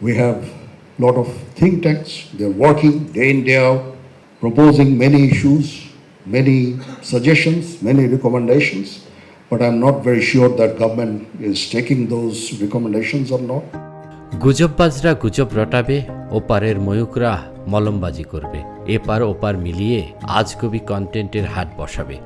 We have a lot of think tanks. They're working day in, day out, proposing many issues, many suggestions, many recommendations. But I'm not very sure that government is taking those recommendations or not. গুজববাজরা গুজব রটাবে ওপারের ময়ূকরা মলমবাজি করবে এপার ওপার মিলিয়ে আজকবি কন্টেন্টের হাট বসাবে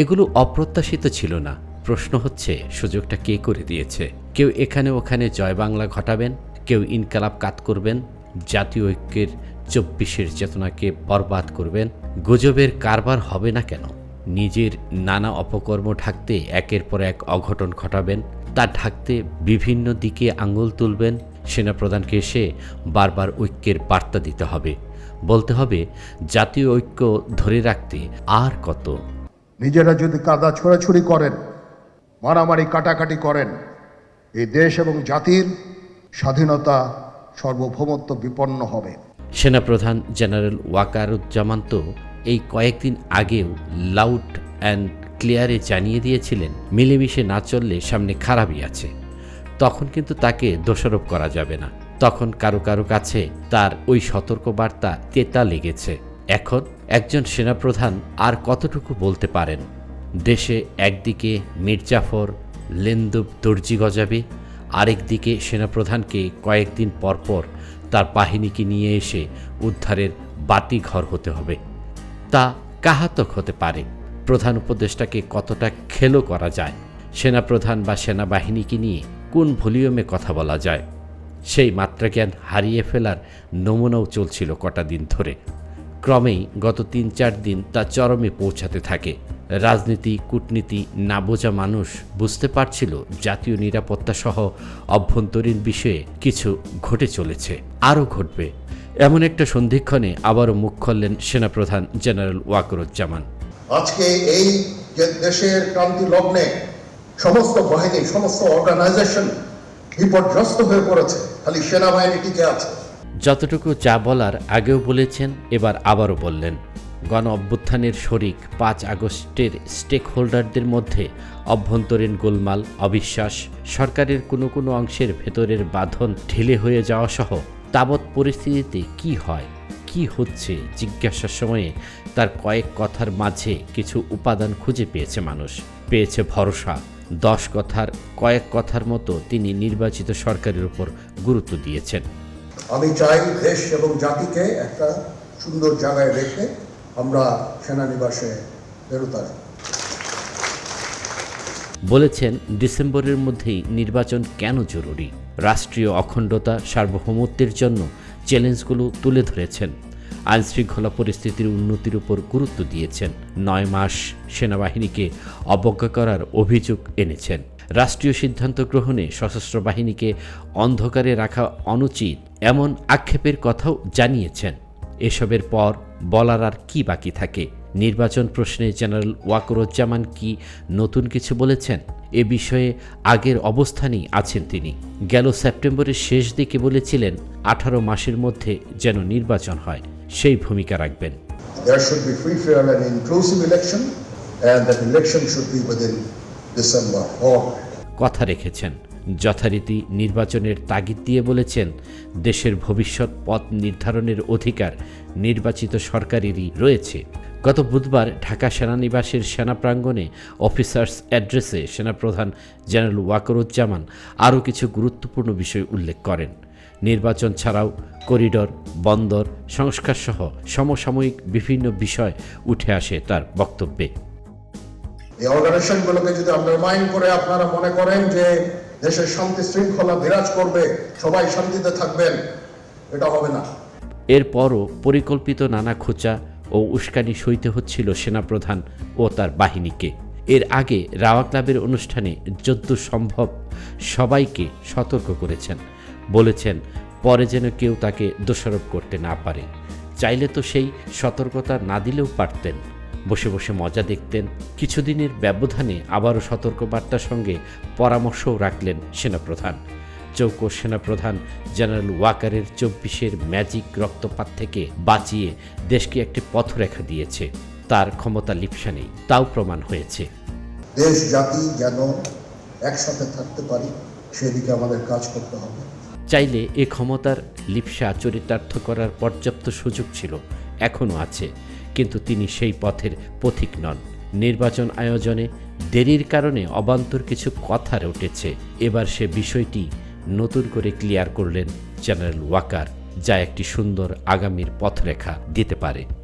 এগুলো অপ্রত্যাশিত ছিল না প্রশ্ন হচ্ছে সুযোগটা কে করে দিয়েছে কেউ এখানে ওখানে জয় বাংলা ঘটাবেন কেউ ইনকালাব কাত করবেন, জাতীয় ঐক্যের চব্বিশের চেতনাকে বরবাদ করবেন, গুজবের কারবার হবে না কেন? নিজের নানা অপকর্ম ঢাকতে একের পর এক অঘটন ঘটাবেন, তা ঢাকতে বিভিন্ন দিকে আঙুল তুলবেন, সেনাপ্রধানকে এসে বারবার ঐক্যের বার্তা দিতে হবে। বলতে হবে, জাতীয় ঐক্য ধরে রাখতে আর কত? নিজেরা যদি কাদা ছোড়াছুড়ি করেন, মারামারি কাটাকাটি করেন এই দেশ এবং জাতির স্বাধীনতা সর্বভৌমত্ব বিপন্ন হবে। সেনাপ্রধান জেনারেল ওয়াকারুজ্জামান তো এই কয়েকদিন আগেও লাউড অ্যান্ড ক্লিয়ারে জানিয়ে দিয়েছিলেন, মিলেমিশে না চললে সামনে খারাপই আছে। তখন কিন্তু তাকে দোষারোপ করা যাবে না। তখন কারও কারও কাছে তার ওই সতর্কবার্তা তেতা লেগেছে। এখন একজন সেনাপ্রধান আর কতটুকু বলতে পারেন? দেশে একদিকে মির্জাফর লেন্দুব দর্জি গজাবে আরেকদিকে সেনাপ্রধানকে কয়েকদিন পরপর তার বাহিনীকে নিয়ে এসে উদ্ধারের বাতিঘর হতে হবে। তা কাহাতক হতে পারে? প্রধান উপদেষ্টাকে কতটা খেলো করা যায়? সেনাপ্রধান বা সেনাবাহিনীকে নিয়ে কোন ভলিউমে কথা বলা যায়? সেই মাত্রাজ্ঞান হারিয়ে ফেলার নমুনাও চলছিল কটা দিন ধরে। ক্রমেই গত তিন চার দিন তা চরমে পৌঁছাতে থাকে। রাজনীতি কূটনীতি না বোঝা মানুষ বুঝতে পারছিল জাতীয় নিরাপত্তা সহ অভ্যন্তরীণ বিষয়ে কিছু ঘটে চলেছে আরও ঘটবে। এমন একটা সন্ধিক্ষণে আবারও মুখ খুললেন সেনাপ্রধান জেনারেল ওয়াকরুজ্জামান। আজকে এই যে দেশের ক্রান্তি লগ্নে সমস্ত বাহিনী সমস্ত অর্গানাইজেশন বিপর্যস্ত হয়ে পড়েছে খালি সেনাবাহিনী টিকে আছে। যতটুকু যা বলার আগেও বলেছেন এবার আবারও বললেন। গণ অভ্যুত্থানের শরিক পাঁচ আগস্টের স্টেক হোল্ডারদের মধ্যে অভ্যন্তরীণ গোলমাল, অবিশ্বাস, সরকারের কোনো কোনো অংশের ভেতরের বাঁধন ঢিলে হয়ে যাওয়া সহ তাবৎ পরিস্থিতিতে কি হয়, কি হচ্ছে জিজ্ঞাসার সময়ে তার কয়েক কথার মাঝে কিছু উপাদান খুঁজে পেয়েছে মানুষ। পেয়েছে ভরসা। দশ কথার, কয়েক কথার মতো তিনি নির্বাচিত সরকারের উপর গুরুত্ব দিয়েছেন। আমি চাই দেশ এবং জাতিকে একটা সুন্দর জায়গায় রেখে আমরা সেনানিবাসে আসব বলেছেন, ডিসেম্বরের মধ্যেই নির্বাচন কেন জরুরি? রাষ্ট্রীয় অখণ্ডতা, সার্বভৌমত্বের জন্য চ্যালেঞ্জগুলো তুলে ধরেছেন। আইনশৃঙ্খলা পরিস্থিতির উন্নতির উপর গুরুত্ব দিয়েছেন। নয় মাস সেনাবাহিনীকে অবজ্ঞা করার অভিযোগ এনেছেন। রাষ্ট্রীয় সিদ্ধান্ত গ্রহণে সশস্ত্র বাহিনীকে অন্ধকারে রাখা অনুচিত, এমন আক্ষেপের কথাও জানিয়েছেন। এসবের পর বলার আর কি বাকি থাকে? নির্বাচন প্রশ্নে জেনারেল ওয়াকরুজ্জামান কি নতুন কিছু বলেছেন? এ বিষয়ে আগের অবস্থানেই আছেন তিনি। গেল সেপ্টেম্বরের শেষ দিকে বলেছিলেন আঠারো মাসের মধ্যে যেন নির্বাচন হয়। সেই ভূমিকা রাখবেন। There should be free, fair and inclusive election and that election should be within December. or কথা রেখেছেন। যথারীতি নির্বাচনের তাগিদ দিয়ে বলেছেন, দেশের ভবিষ্যৎ পথ নির্ধারণের অধিকার নির্বাচিত সরকারেরই রয়েছে। গত বুধবার ঢাকা সেনানিবাসের সেনা প্রাঙ্গণে অফিসার্স অ্যাড্রেসে সেনাপ্রধান জেনারেল ওয়াকরুজ্জামান আরও কিছু গুরুত্বপূর্ণ বিষয় উল্লেখ করেন। নির্বাচন ছাড়াও করিডর, বন্দর, সংস্কারসহ সমসাময়িক বিভিন্ন বিষয় উঠে আসে তার বক্তব্যে। এই অর্গানাইজেশনগুলোকে যদি আন্ডারমাইন করে আপনারা মনে করেন যে দেশের শান্তি শৃঙ্খলা বিরাজ করবে, সবাই শান্তিতে থাকবেন, এটা হবে না। এরপরও পরিকল্পিত নানা খোঁচা ও উস্কানি সইতে হচ্ছিল সেনাপ্রধান ও তার বাহিনীকে। এর আগে রাওয়া ক্লাবের অনুষ্ঠানে যদ্য সম্ভব সবাইকে সতর্ক করেছেন। বলেছেন, পরে যেন কেউ তাকে দোষারোপ করতে না পারে। চাইলে তো সেই সতর্কতা না দিলেও পারতেন। বসে বসে মজা দেখতেন। কিছুদিনের ব্যবধানে আবারও সতর্কবার্তার সঙ্গে পরামর্শও রাখলেন সেনাপ্রধান। চৌকো সেনাপ্রধান জেনারেল ওয়াকারের চব্বিশের ম্যাজিক রক্তপাত থেকে বাঁচিয়ে দেশকে একটি পথরেখা দিয়েছে। তার ক্ষমতা লিপসা নেই তাও প্রমাণ হয়েছে। দেশ জাতি যেন একসাথে থাকতে পারি সেদিকে আমাদের কাজ করতে হবে। চাইলে এ ক্ষমতার লিপসা চরিতার্থ করার পর্যাপ্ত সুযোগ ছিল এখনও আছে। কিন্তু তিনি সেই পথের পথিক নন। নির্বাচন আয়োজনে দেরির কারণে অবান্তর কিছু কথা উঠেছে এবার সে বিষয়টি নতুন করে ক্লিয়ার করলেন জেনারেল ওয়াকার, যা একটি সুন্দর আগামীর পথরেখা দিতে পারে।